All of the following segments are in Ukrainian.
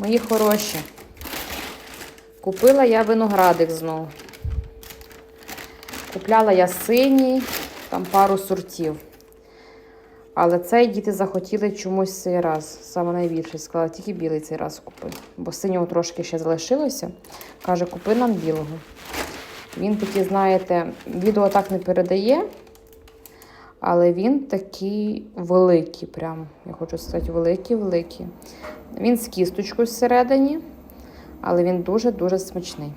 Мої хороші. Купила я виноградик знову. Купляла я синій, там пару сортів. Але цей діти захотіли чомусь цей раз. Саме найбільше. Сказала, тільки білий цей раз купи. Бо синього трошки ще залишилося. Каже, купи нам білого. Він такий, знаєте, відео так не передає, але він такий великий, прям, я хочу сказати, великий-великий. Він з кісточкою всередині, але він дуже-дуже смачний.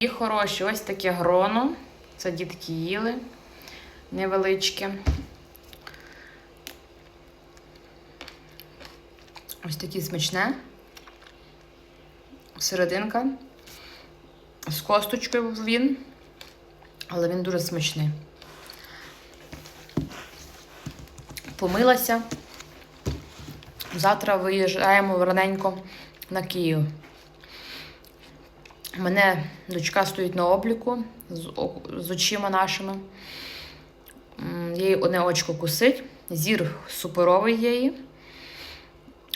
І хороші, ось таке гроно. Це дітки їли невеличке. Ось таке смачне. Серединка. З косточкою він, але він дуже смачний. Помилася. Завтра виїжджаємо раненько на Київ. Мене дочка стоїть на обліку з, з очима нашими. Їй одне очко кусить. Зір суперовий її,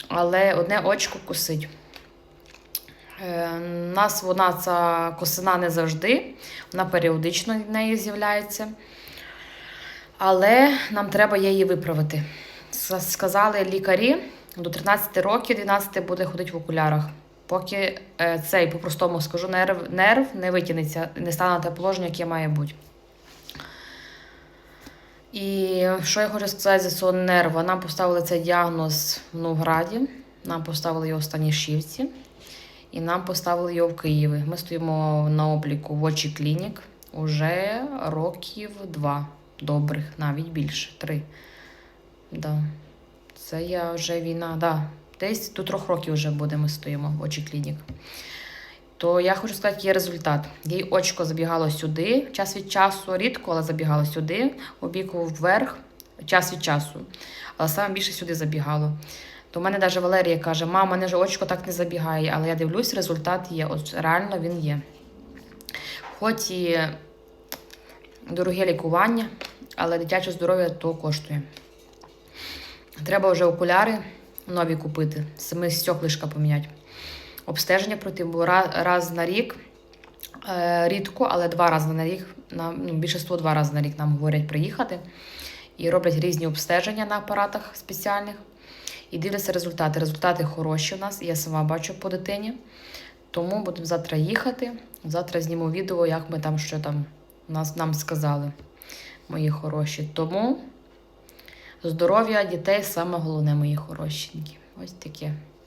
але одне очко кусить. Е, нас вона ця косина не завжди, вона періодично в неї з'являється. Але нам треба її виправити. Сказали лікарі, до 13 років 12 буде ходити в окулярах. Поки е, цей, по-простому скажу, нерв, нерв не витягнеться, не стане те положення, яке має бути. І що я хочу сказати за цього нерва? Нам поставили цей діагноз в Новграді, нам поставили його в Станішівці, і нам поставили його в Києві. Ми стоїмо на обліку в очі клінік уже років два добрих, навіть більше, три. Да. Це я вже війна, да. Десь до трьох років вже буде, ми стоїмо в очі клінік. То я хочу сказати, є результат. Їй очко забігало сюди, час від часу, рідко, але забігало сюди, обіку вверх, час від часу. Але саме більше сюди забігало. То в мене навіть Валерія каже: мама, мене ж очко так не забігає, але я дивлюсь, результат є. От реально він є. Хоч і дороге лікування, але дитяче здоров'я то коштує. Треба вже окуляри нові купити, саме стеклишка поміняти. Обстеження пройти, ра- раз на рік, е, рідко, але два рази на рік, на, ну, два рази на рік нам говорять приїхати. І роблять різні обстеження на апаратах спеціальних. І дивляться результати. Результати хороші у нас, я сама бачу по дитині. Тому будемо завтра їхати. Завтра зніму відео, як ми там що там нас, нам сказали, мої хороші. Тому здоров'я дітей саме головне, мої хорошенькі. Ось таке.